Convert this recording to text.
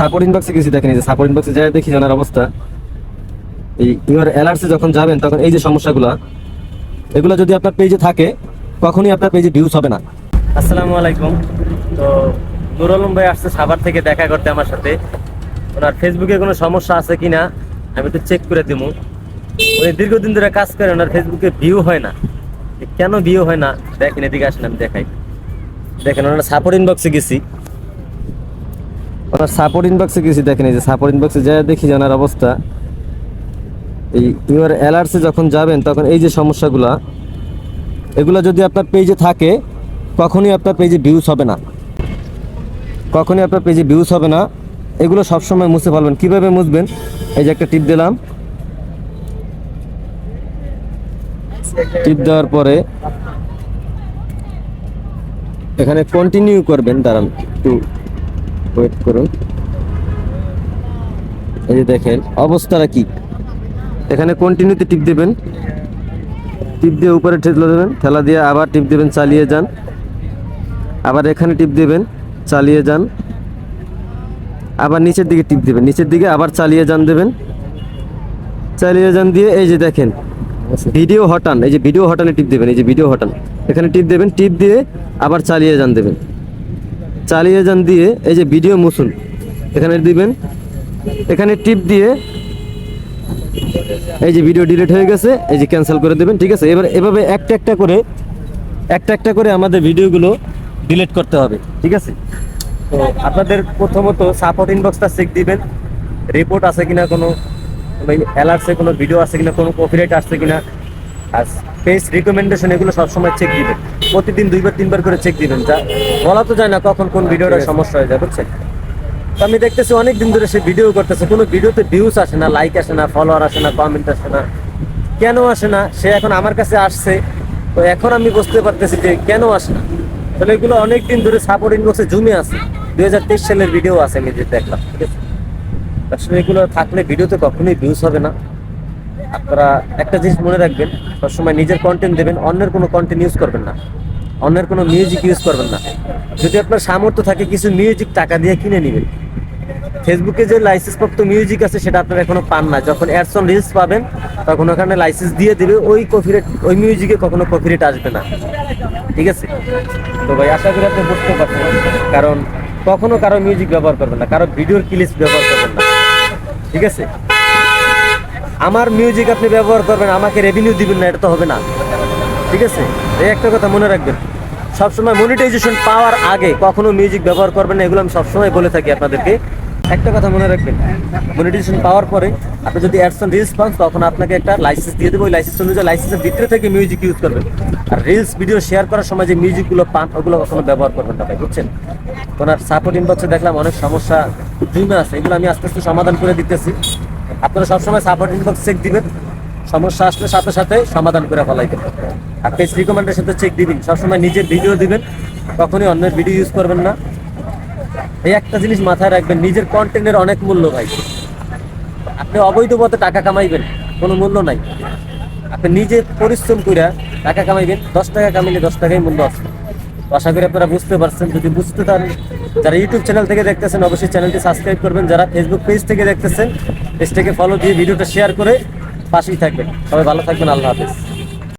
Support ইনবক্সে দেখেন এই যে সাপোর্ট যাই অবস্থা। এই যখন যাবেন, তখন এই যে এগুলো যদি আপনার পেজে থাকে আপনার পেজে ভিউজ হবে না। আসসালামু আলাইকুম। তো ভাই আসছে থেকে দেখা করতে আমার সাথে। ওনার ফেসবুকে কোনো সমস্যা আছে কিনা, আমি একটু চেক করে দিব দীর্ঘদিন ধরে কাজ করে, ওনার ফেসবুকে ভিউ হয় না। কেন ভিউ হয় না? দেখেন এদিকে আসেন, আমি দেখাই। দেখেন, ওনার সাপোর্ট ইনবক্সে গেছি। ওনার সাপোর্ট ইনবক্সে কিছু দেখেন যে সাপোর্ট ইনবক্সে যাই দেখি জানার অবস্থা। এই ইউর অ্যালার্টসে যখন যাবেন, তখন এই যে সমস্যাগুলো, এগুলো যদি আপনার পেজে থাকে, কখনই আপনার পেজে ভিউজ হবে না। কখনই আপনার পেজে ভিউজ হবে না। এগুলো সবসময় মুছে ফেলবেন। কীভাবে মুছবেন? এই যে একটা টিপ দিলাম। টিপ দেওয়ার পরে এখানে কন্টিনিউ করবেন, দাঁড়ান, একটু ওয়েট করুন। এই যে দেখেন, অবস্থাটা কি? এখানে কন্টিনিউতে টিপ দেবেন। টিপ দিয়ে উপরে ঠেলা দেবেন, ঠেলা দিয়ে আবার টিপ দেবেন, চালিয়ে যান। আবার এখানে টিপ দেবেন, চালিয়ে যান। আবার নিচের দিকে টিপ দেবেন, নিচের দিকে আবার চালিয়ে যান দেবেন। চালিয়ে যান দিয়ে এই যে দেখেন ভিডিও হটান, এই যে ভিডিও হটানে টিপ দেবেন, এই যে ভিডিও হটান। এখানে টিপ দেবেন, টিপ দিয়ে আবার চালিয়ে যান দেবেন। চালিয়ে যান দিয়ে এই যে ভিডিও মুছুন। এখানে দিবেন। এখানে টিপ দিয়ে এই যে ভিডিও ডিলিট হয়ে গেছে, এই যে ক্যান্সেল করে দেবেন, ঠিক আছে? এবার এভাবে একটা একটা করে, একটা একটা করে আমাদের ভিডিওগুলো ডিলিট করতে হবে, ঠিক আছে? তো আপনাদের প্রথমত সাপোর্ট ইনবক্সটা চেক দিবেন রিপোর্ট আছে কিনা কোনো অ্যালার্টসে কোনো ভিডিও আছে কিনা, কোনো কপিরাইট আসছে কিনা, আর পেজ রিকমেন্ডেশন এগুলো সবসময় চেক দিবেন। প্রতিদিন দুইবার তিনবার করে চেক দিবেন যা বলা তো যায় না কখন কোন ভিডিওটা সমস্যা হয়ে যায় বুঝছেন? তো আমি দেখতেছি অনেক দিন ধরে সে ভিডিও করতেছে কোনো ভিডিওতে ভিউজ আসে না লাইক আসে না ফলোয়ার আসে না কমেন্ট আসে না। কেন আসে না? সে এখন আমার কাছে আসছে তো এখন আমি বুঝতে পারতেছি যে কেন আসে না। তাহলে এগুলো অনেক দিন ধরে সাপোর্ট ইনবক্সে জমে আছে। দুই হাজার তেইশ সালের ভিডিও আছে আমি যে দেখলাম ঠিক আছে? আসলে এগুলো থাকলে ভিডিওতে কখনোই ভিউজ হবে না। আপনারা একটা জিনিস মনে রাখবেন সবসময় নিজের কন্টেন্ট দেবেন অন্যের কোনো কন্টেন্ট ইউজ করবেন না। অন্যের কোনো মিউজিক ইউজ করবেন না। যদি আপনার সামর্থ্য থাকে কিছু মিউজিক টাকা দিয়ে কিনে নেবেন। ফেসবুকে যে লাইসেন্স প্রাপ্ত মিউজিক আছে, সেটা আপনারা এখনও পান না। যখন অ্যাডস অন রিলস পাবেন, তখন ওখানে লাইসেন্স দিয়ে দেবে, ওই কপিরেট ওই মিউজিকে কখনো কপিরেট আসবে না। ঠিক আছে? তো ভাই, আশা করি আপনি বুঝতে পারছেন। কারণ কখনো কারও মিউজিক ব্যবহার করবেন না, কারও ভিডিওর ক্লিপস ব্যবহার করবেন না। ঠিক আছে? আমার মিউজিক আপনি ব্যবহার করবেন, আমাকে রেভিনিউ দিবেন না, এটা তো হবে না। ঠিক আছে? এই একটা কথা মনে রাখবেন। সবসময় মনিটাইজেশন পাওয়ার আগে কখনো মিউজিক ব্যবহার করবেন না, এগুলো আমি সবসময় বলে থাকি আপনাদেরকে। একটা কথা মনে রাখবেন মনিটাইজেশন পাওয়ার পরে আপনি যদি অ্যাডসন রিলস পান, তখন আপনাকে একটা লাইসেন্স দিয়ে দেবো। ওই লাইসেন্স অনুযায়ী লাইসেন্সের ভিতরে থেকে মিউজিক ইউজ করবেন। আর রিলস ভিডিও শেয়ার করার সময় যে মিউজিকগুলো পান, ওগুলো কখনো ব্যবহার করবেন না ভাই, বুঝছেন? ওনার সাপোর্ট ইনবক্সে দেখলাম অনেক সমস্যা জুমে আছে, এগুলো আমি আস্তে আস্তে সমাধান করে দিতেছি। আপনারা সবসময় সাপোর্ট ইনবক্স চেক দিবেন। সমস্যা আসলে সাথে সাথে সমাধান করে ফেলাইবেন আর পেজ রিকমেন্ডের সাথে চেক দিবেন। সবসময় নিজের ভিডিও দিবেন, কখনই অন্যের ভিডিও ইউজ করবেন না। এই একটা জিনিস মাথায় রাখবেন, নিজের কন্টেন্টের অনেক মূল্য ভাই। আপনি অবৈধ পথে টাকা কামাইবেন, কোনো মূল্য নাই। আপনি নিজে পরিশ্রম করে টাকা কামাইবেন, দশ টাকা কামাইলে দশ টাকাই মূল্য আছে। আশা করি আপনারা বুঝতে পারছেন। যদি বুঝতে পারেন, যারা ইউটিউব চ্যানেল থেকে দেখতেছেন, অবশ্যই চ্যানেলটি সাবস্ক্রাইব করবেন। যারা ফেসবুক পেজ থেকে দেখতেছেন পেজটাকে ফলো দিয়ে ভিডিওটা শেয়ার করে পাশেই থাকবেন। সবাই ভালো থাকবেন আল্লাহ হাফেজ।